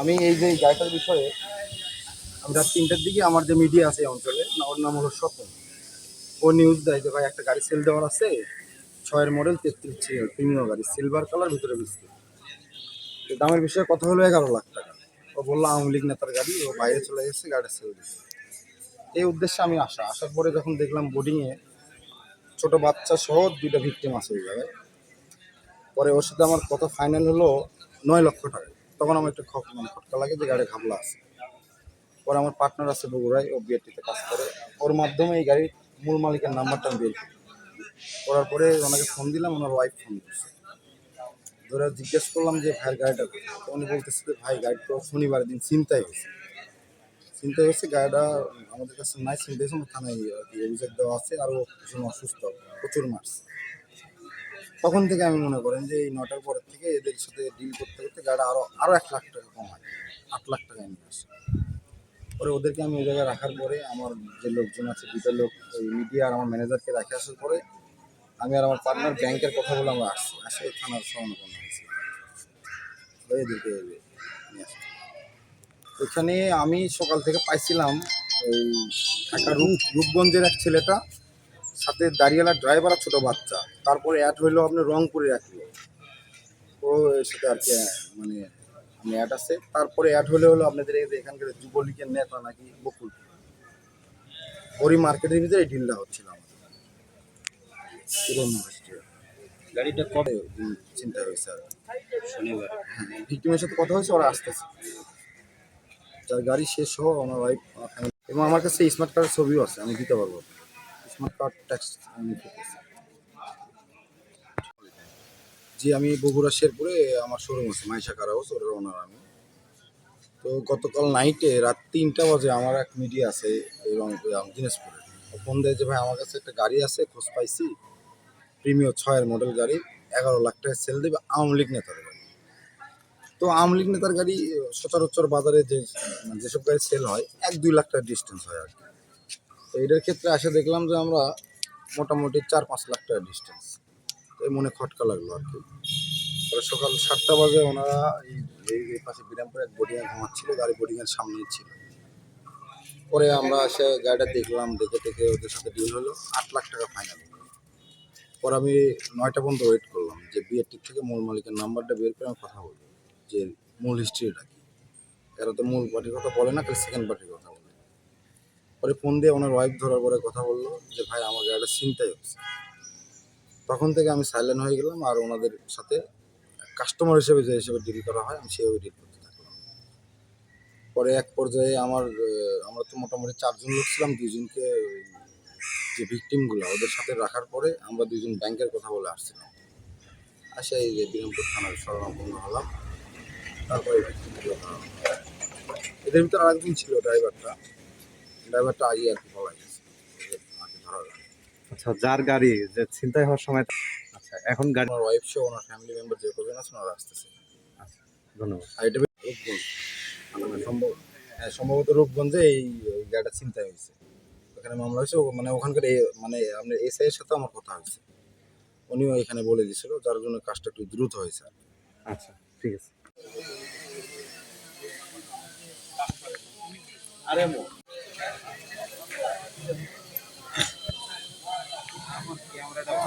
আমি এই যে গাড়িটার বিষয়ে আমি রাত তিনটার দিকে আমার যে মিডিয়া আছে এই অঞ্চলে, ওর নাম হলো স্বপন। ও নিউজ দেয় যে ভাই একটা গাড়ি সেল দেওয়ার আছে, ছয়ের মডেল তেত্রিশ প্রিমিয়াম গাড়ি সিলভার কালার ভিতরে বিস্কুট। তো দামের বিষয়ে কথা হলো এগারো লাখ টাকা। ও বলল, আওয়ামী লীগ নেতার গাড়ি, ও বাইরে চলে গেছে, গাড়ি সেল দিচ্ছে এই উদ্দেশ্যে আমি আসা। আসার পরে যখন দেখলাম বোর্ডিংয়ে ছোট বাচ্চা সহ দুইটা ভিক্টিম আছে ওই জায়গায়। পরে ওর সাথে আমার কথা ফাইনাল হলো নয় লক্ষ টাকা। তখন আমার একটু মানে খটকা লাগে, যে গাড়ি ঘাবলা আছে। পরে আমার পার্টনার আছে বগুড়ায়, ও বিআরটিতে কাজ করে। ওর মাধ্যমে এই গাড়ির মূল মালিকের নাম্বারটা আমি বের করি। করার পরে ওনাকে ফোন দিলাম, ওনার ওয়াইফ ফোন করছে। ধরে জিজ্ঞেস করলাম যে, ভাইয়ের গাড়িটা? তো উনি বলতেছে যে, ভাই গাড়ি তো শনিবার দিন চিন্তাই হয়েছে। চিন্তা হয়েছে, গাড়িটা আমাদের কাছে নাই চিন্তা হয়েছে। থানায় অভিযোগ দেওয়া আছে আরও ভীষণ অসুস্থ, প্রচুর মারছে। তখন থেকে আমি মনে করেন যে এই নটার পরের থেকে এদের সাথে ডিল করতে করতে গাড়ি আরও আরও এক লাখ টাকা কমায়, আট লাখ টাকা আসে পরে ওদেরকে আমি ওই জায়গায় রাখার পরে আমার যে লোকজন আছে দুটো লোক, ওই মিডিয়া আর আমার ম্যানেজারকে রাখে আসার পরে আমি আর আমার পার্টনার ব্যাংকের কথা বলে আমরা আসছি। আসে থানার সমাপন্ন হয়েছে। এদেরকে আমি সকাল থেকে পাইছিলাম ওই ঢাকা রূপ, রূপগঞ্জের এক ছেলেটা, সাথে দাঁড়িয়েলা ড্রাইভার আর ছোটো বাচ্চা। তারপরে অ্যাড হইল আপনার রংপুরের এক লোক ও সাথে আর কি মানে আমি অ্যাড আছে। তারপরে অ্যাড হলে হলো আপনাদের এই যে এখানকার যুবলীগের নেতা নাকি বকুল। ওরই মার্কেটের ভিতরে এই ডিলটা হচ্ছিল আমাদের। গাড়িটা কবে? চিন্তা হয়েছে আর শনিবার। হ্যাঁ ভিক্টিমের সাথে কথা হয়েছে ওরা আসতেছে। যার গাড়ি শেষ হওয়া ওনার ওয়াইফ এবং আমার কাছে স্মার্ট কার্ডের ছবিও আছে আমি দিতে পারব। স্মার্ট কার্ড ট্যাক্স আমি করতেছি জি, আমি বগুড়া শেরপুরে আমার শোরুম আছে, মাইশা কার হাউস, ওটার ওনার আমি। তো গতকাল নাইটে রাত তিনটা বাজে আমার এক মিডিয়া আছে দিনাজপুরে। ফোন দেয় যে, ভাই, আমার কাছে একটা গাড়ি আছে, খোঁজ পাইছি। প্রিমিয়ার ছয়ের মডেল গাড়ি, এগারো লাখ টাকা সেল দেবে, আওয়ামী লীগ নেতার গাড়ি। তো আওয়ামী লীগ নেতার গাড়ি সচরাচর বাজারে যে মানে যেসব গাড়ি সেল হয়, এক দুই লাখ টাকা ডিস্টেন্স হয় আর কি। তো এটার ক্ষেত্রে আসে দেখলাম যে, আমরা মোটামুটি চার পাঁচ লাখ টাকা ডিস্টেন্স মনে খটকা লাগল আর কি। সকাল সাতটা বাজে ওনারা এই এই পাশে বিরামপুরে এক বোর্ডিংয়ে ঘুমাচ্ছিল, গাড়ি বোর্ডিংয়ের সামনেই ছিল। পরে আমরা এসে গাড়িটা দেখলাম, দেখে দেখে ওদের সাথে ডিল হলো, আট লাখ টাকা ফাইনাল পর আমি নয়টা পর্যন্ত ওয়েট করলাম যে বিএটির থেকে মূল মালিকের নাম্বারটা বের করে আমি কথা বলব, যে মূল হিস্ট্রিটা কি। এরা তো মূল পার্টির কথা বলে না, খালি সেকেন্ড পার্টির কথা বলে। পরে ফোন দিয়ে ওনার ওয়াইফ ধরার পরে কথা বলল যে, ভাই, আমার গাড়িটা চিন্তাই হচ্ছে। তখন থেকে আমি সাইলেন্ট হয়ে গেলাম আর ওনাদের সাথে কাস্টমার হিসেবে যে হিসেবে ডিল করা হয়, আমি সেভাবে ডিল করতে থাকলাম। পরে এক পর্যায়ে আমার আমরা তো মোটামুটি চারজন লোক ছিলাম, দুজনকে যে ভিকটিমগুলো ওদের সাথে রাখার পরে আমরা দুজন ব্যাংকের কথা বলে আসছিলাম। আসে এই যে বিরামপুর থানার শরণাপন্ন হলাম, তারপরে এদের ভিতরে আরেকজন ছিল ড্রাইভারটা ড্রাইভারটা আগে আর কি বলা গেছে ওদের আগে ধরা গেল আচ্ছা যার গাড়ি যে ছিনতাই হওয়ার সময় আচ্ছা এখন গাড়ি আমার ওয়াইফ সহ ওনার ফ্যামিলি মেম্বার যে কজন আছেন ওরা আসতেছে। ধন্যবাদ। আর এটা রূপগঞ্জ। মানে সম্ভব হ্যাঁ সম্ভবত রূপগঞ্জে এই এই গাড়িটা চিন্তা হয়েছে। ওখানে মামলা হয়েছে ও- মানে ওখানকার এ- মানে আপনার এসআই এর সাথে আমার কথা হয়েছে। উনিও এখানে বলে দিয়েছিল যার জন্য কাজটা একটু দ্রুত হয়েছে আর আচ্ছা ঠিক আছে। আরে মো আচ্ছা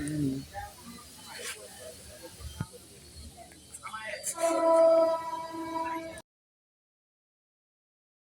嗯。